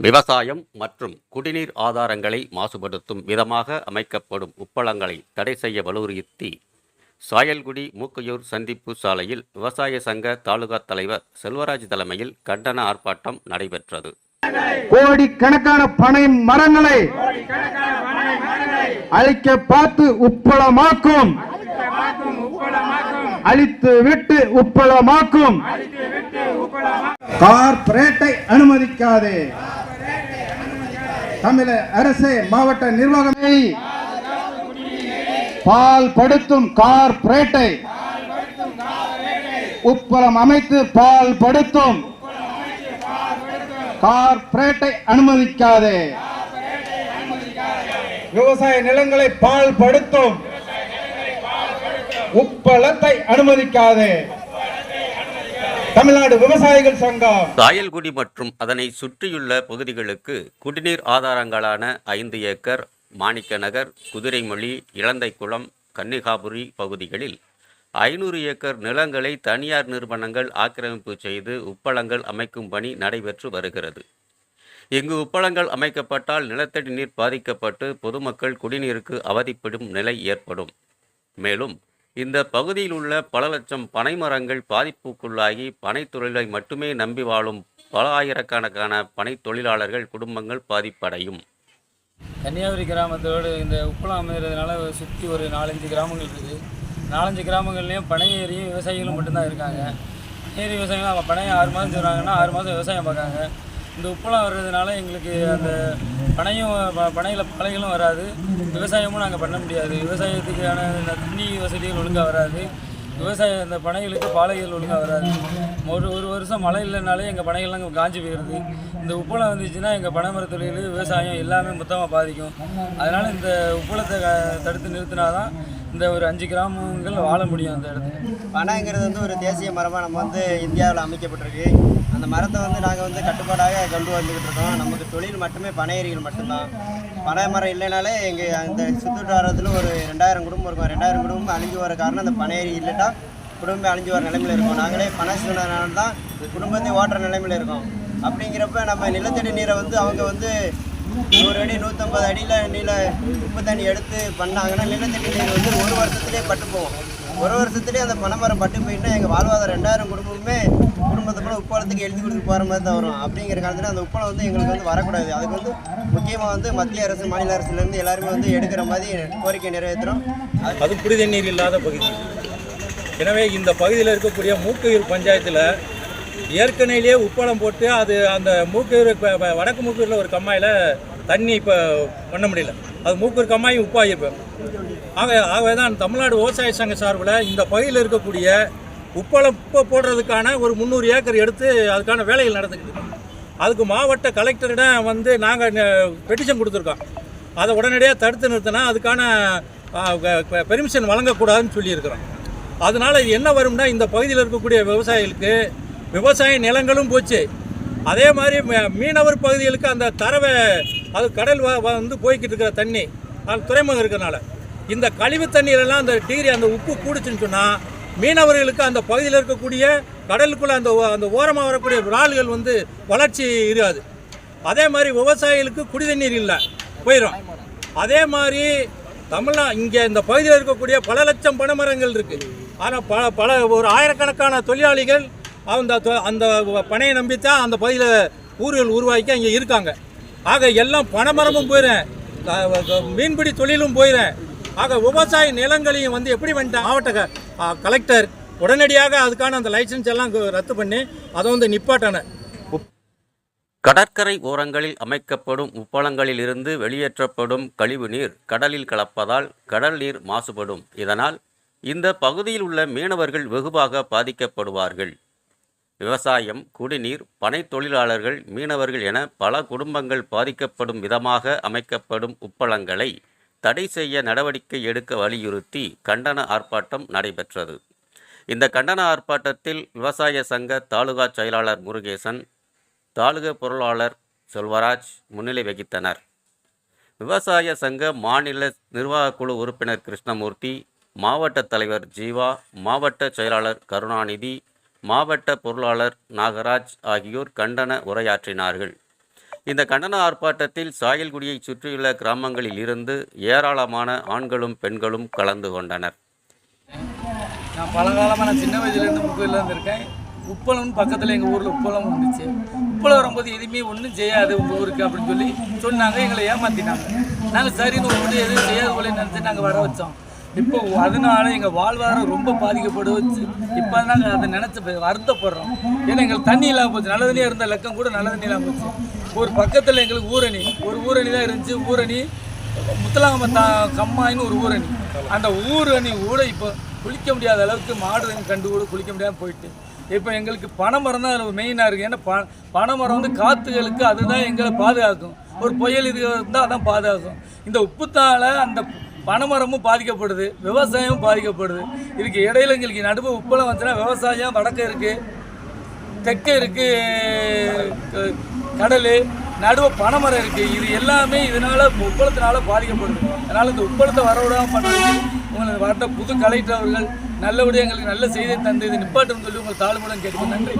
விவசாயம் மற்றும் குடிநீர் ஆதாரங்களை மாசுபடுத்தும் விதமாக அமைக்கப்படும் உப்பளங்களை தடை செய்ய வலியுறுத்தி சாயல்குடி மூக்கையூர் சந்திப்பு சாலையில் விவசாய சங்க தாலுகா தலைவர் செல்வராஜ் தலைமையில் கண்டன ஆர்ப்பாட்டம் நடைபெற்றது. கோடிக்கணக்கான பனை மரங்களை அழிக்க பார்த்து உப்பளமாக்கும். அழித்து விட்டு உப்பளமாக்கும். கார்ப்பரேட்டை அனுமதிக்காதே. தமிழக அரசு மாவட்ட நிர்வாகமே. பால் படுத்தும் கார்ப்பரேட்டை உப்பளம் அமைத்து பால் படுத்தும். கார்ப்பரேட்டை அனுமதிக்காதே. விவசாய நிலங்களை பால் படுத்தும். உப்பளத்தை அனுமதிக்காதே. தமிழ்நாடு விவசாயிகள் சங்கம். சாயல்குடி மற்றும் அதனை சுற்றியுள்ள பகுதிகளுக்கு குடிநீர் ஆதாரங்களான ஐந்து ஏக்கர் மாணிக்க நகர் குதிரைமொழி இளந்தைக்குளம் கன்னிகாபுரி பகுதிகளில் ஐநூறு ஏக்கர் நிலங்களை தனியார் நிறுவனங்கள் ஆக்கிரமிப்பு செய்து உப்பளங்கள் அமைக்கும் பணி நடைபெற்று வருகிறது. இங்கு உப்பளங்கள் அமைக்கப்பட்டால் நிலத்தடி நீர் பாதிக்கப்பட்டு பொதுமக்கள் குடிநீருக்கு அவதிப்படும் நிலை ஏற்படும். மேலும் இந்த பகுதியில் உள்ள பல லட்சம் பனை மரங்கள் பாதிப்புக்குள்ளாகி பனை தொழிலை மட்டுமே நம்பி வாழும் பல ஆயிரக்கணக்கான பனை தொழிலாளர்கள் குடும்பங்கள் பாதிப்படையும். கன்னியாகுமரி கிராமத்தோடு இந்த உப்பளம் அமைகிறதுனால சுற்றி ஒரு நாலஞ்சு கிராமங்கள் இருக்குது. நாலஞ்சு கிராமங்கள்லேயும் பனை ஏரியும் விவசாயிகளும் மட்டும்தான் இருக்காங்க. ஏரி விவசாயிகள் அவங்க பனையை ஆறு மாதம் சொல்கிறாங்கன்னா ஆறு மாதம் விவசாயம் பார்க்காங்க. இந்த உப்பளம் வர்றதுனால எங்களுக்கு அந்த பனையும் ப- பழைகளும் வராது. விவசாயமும் நாங்கள் பண்ண முடியாது. விவசாயத்துக்கான இந்த தண்ணி வசதிகள் ஒழுங்காக வராது. விவசாயம் இந்த பனைகளுக்கு பாலைகள் ஒழுங்காக வராது. ஒரு ஒரு வருஷம் மழை இல்லைனாலே எங்கள் பனைகள்லாம் காஞ்சி போயிடுது. இந்த உப்பளம் வந்துச்சுன்னா எங்கள் பனைமர தொழில் விவசாயம் எல்லாமே மொத்தமாக பாதிக்கும். அதனால் இந்த உப்பளத்தை தடுத்து நிறுத்தினா தான் இந்த ஒரு அஞ்சு கிராமங்கள் வாழ முடியும் அந்த இடத்துல. பனைங்கிறது வந்து ஒரு தேசிய மரமாக நம்ம வந்து இந்தியாவில் அமைக்கப்பட்டிருக்கு. அந்த மரத்தை வந்து நாங்கள் வந்து கட்டுப்பாடாக கொண்டு வந்துக்கிட்டு இருக்கோம். நமக்கு தொழில் மட்டுமே பனை மட்டும்தான். பனை மரம் இல்லைனாலே எங்கள் அந்த சுற்றுவட்டாரத்தில் ஒரு ரெண்டாயிரம் குடும்பம் இருக்கும். ரெண்டாயிரம் குடும்பம் அழிஞ்சு வர காரணம் அந்த பனை இல்லைட்டா குடும்பம் அழிஞ்சு வர நிலைமையில் இருக்கும். நாங்களே பனை சொன்னதுனால தான் குடும்பத்தை ஓட்டுற நிலைமையில் இருக்கோம். அப்படிங்கிறப்ப நம்ம நிலத்தடி நீரை வந்து அவங்க வந்து நூறு அடி நூற்றம்பது அடியில் நீல உப்பு தண்ணி எடுத்து பண்ணாங்கன்னா நிலத்தடி நீர் வந்து ஒரு வருஷத்துலேயே பட்டு போகும். ஒரு வருஷத்துலேயே அந்த பனைமரம் பட்டு போயிட்டா எங்கள் வாழ்வாதாரம் ரெண்டாயிரம் குடும்பமே குடும்பத்தை கூட உப்பளத்துக்கு எழுதி கொடுத்து போகிற மாதிரி தான் வரும். அப்படிங்கிற காலத்தில் அந்த உப்பளம் வந்து எங்களுக்கு வந்து வரக்கூடாது. அதுக்கு வந்து முக்கியமாக வந்து மத்திய அரசு மாநில அரசுலேருந்து எல்லாருமே வந்து எடுக்கிற மாதிரி கோரிக்கை நிறைவேற்றுறோம் அது அது இல்லாத பகுதி. எனவே இந்த பகுதியில் இருக்கக்கூடிய மூக்கையூர் பஞ்சாயத்தில் ஏற்கனவே உப்பளம் போட்டு அது அந்த மூக்கு வடக்கு மூக்கூரில் ஒரு கம்மாயில் தண்ணி இப்போ பண்ண முடியல. அது மூக்கூர் கம்மாயும் உப்பாகிருப்பேன் ஆக ஆகவே தான் தமிழ்நாடு விவசாய சங்க சார்பில் இந்த பகுதியில் இருக்கக்கூடிய உப்பளம் உப்பை போடுறதுக்கான ஒரு முந்நூறு ஏக்கர் எடுத்து அதுக்கான வேலைகள் நடந்துக்கிட்டு அதுக்கு மாவட்ட கலெக்டரிடம் வந்து நாங்கள் பெட்டிஷன் கொடுத்துருக்கோம். அதை உடனடியாக தடுத்து நிறுத்தினா அதுக்கான பெர்மிஷன் வழங்கக்கூடாதுன்னு சொல்லியிருக்கிறோம். அதனால் இது என்ன வரும்னா இந்த பகுதியில் இருக்கக்கூடிய விவசாயிகளுக்கு விவசாய நிலங்களும் போச்சு. அதே மாதிரி மீனவர் பகுதிகளுக்கு அந்த தரவை அது கடல் வ- வ- வந்து போய்கிட்டு இருக்கிற தண்ணி அது துறைமுகம் இருக்கிறனால இந்த கழிவு தண்ணீரெல்லாம் அந்த டிகிரி அந்த உப்பு கூடுச்சுன்னு சொன்னால் மீனவர்களுக்கு அந்த பகுதியில் இருக்கக்கூடிய கடலுக்குள்ளே அந்த ஓ- அந்த ஓரமாக வரக்கூடிய இறால்கள் வந்து வளர்ச்சி இருக்காது. அதே மாதிரி விவசாயிகளுக்கு குடி தண்ணீர் இல்லை போயிடும் அதே மாதிரி தமிழ்நா இங்கே இந்த பகுதியில் இருக்கக்கூடிய பல லட்சம் பனைமரங்கள் இருக்குது ஆனால் பல பல ஒரு ஆயிரக்கணக்கான தொழிலாளிகள் அந்த அந்த பணையை நம்பித்தான் அந்த பகுதியில் ஊர்கள் உருவாக்கி அங்கே இருக்காங்க. ஆக எல்லாம் பனைமரமும் போயிடும் மீன்பிடி தொழிலும் போயிடும் ஆக விவசாய நிலங்களையும் வந்து எப்படி வந்துட்டான் மாவட்ட கலெக்டர் உடனடியாக அதுக்கான அந்த லைசன்ஸ் எல்லாம் ரத்து பண்ணி அதை வந்து நிப்பாட்டான. கடற்கரை ஓரங்களில் அமைக்கப்படும் உப்பளங்களிலிருந்து வெளியேற்றப்படும் கழிவுநீர் கடலில் கலப்பதால் கடல் நீர் மாசுபடும். இதனால் இந்த பகுதியில் உள்ள மீனவர்கள் வெகுவாக பாதிக்கப்படுவார்கள். விவசாயம் குடிநீர் பனை தொழிலாளர்கள் மீனவர்கள் என பல குடும்பங்கள் பாதிக்கப்படும் விதமாக அமைக்கப்படும் உப்பளங்களை தடை செய்ய நடவடிக்கை எடுக்க வலியுறுத்தி கண்டன ஆர்ப்பாட்டம் நடைபெற்றது. இந்த கண்டன ஆர்ப்பாட்டத்தில் விவசாய சங்க தாலுகா செயலாளர் முருகேசன் தாலுகா பொருளாளர் செல்வராஜ் முன்னிலை வகித்தனர். விவசாய சங்க மாநில நிர்வாகக்குழு உறுப்பினர் கிருஷ்ணமூர்த்தி மாவட்ட தலைவர் ஜீவா மாவட்ட செயலாளர் கருணாநிதி மாவட்ட பொருளாளர் நாகராஜ் ஆகியோர் கண்டன உரையாற்றினார்கள். இந்த கண்டன ஆர்ப்பாட்டத்தில் சாயல்குடியை சுற்றியுள்ள கிராமங்களில் இருந்து ஏராளமான ஆண்களும் பெண்களும் கலந்து கொண்டனர். நான் பழங்காலமாக நான் சின்ன வயசுலேருந்து முக்கூரில் இருந்திருக்கேன் உப்பளம்னு பக்கத்தில் எங்கள் ஊரில் உப்பளம் வந்துச்சு உப்பளம் வரும்போது எதுவுமே ஒன்றும் செய்யாது உங்கள் ஊருக்கு அப்படின்னு சொல்லி சொன்னாங்க எங்களை ஏமாற்றினாங்க நாங்கள் சரின்னு ஒன்று எதுவும் செய்யாது போல நினச்சி நாங்கள் வர வச்சோம். இப்போ அதனால எங்கள் வாழ்வாதாரம் ரொம்ப பாதிக்கப்படுச்சு இப்போ நாங்கள் அதை நினச்சி வருத்தப்படுறோம். ஏன்னா எங்களுக்கு தண்ணி இல்லாமல் போச்சு. நல்ல தண்ணியாக இருந்த லக்கம் கூட நல்ல தண்ணி இல்லாமல் போச்சு. ஒரு பக்கத்தில் எங்களுக்கு ஊரணி. ஒரு ஊரணி தான் இருந்துச்சு. ஊரணி முத்தலாங்கம்ம கம்மாயின்னு ஒரு ஊரணி. அந்த ஊரணி கூட இப்போ குளிக்க முடியாத அளவுக்கு மாடு கண்டு கூட குளிக்க முடியாமல் போயிட்டு. இப்போ எங்களுக்கு பனைமரம் தான் மெயினாக இருக்குது ஏன்னா ப பனைமரம் வந்து காற்றுகளுக்கு அதுதான் எங்களை பாதுகாக்கும். ஒரு புயல் இது இருந்தால் அதான் பாதுகாக்கும். இந்த உப்புத்தால அந்த பனைமரமும் பாதிக்கப்படுது விவசாயமும் பாதிக்கப்படுது. இதுக்கு இடையில எங்களுக்கு நடுவு உப்பளம் வந்துச்சுன்னா விவசாயம் வடக்கு இருக்குது தெற்கு இருக்குது க- கடல் நடுவு பனைமரம் இருக்குது இது எல்லாமே இதனால் உப்பளத்தினால பாதிக்கப்படுது. அதனால் இந்த உப்பளத்தை வரவிடாமல் பண்ணுறதுக்கு உங்களுக்கு வர புது கலெக்டர் அவர்கள் நல்லபடியாக எங்களுக்கு நல்ல செய்தியை தந்து இது நிப்பாட்டுன்னு சொல்லி உங்கள் தாழ்மையுடன் கேட்டுக்கொண்டு நன்றி.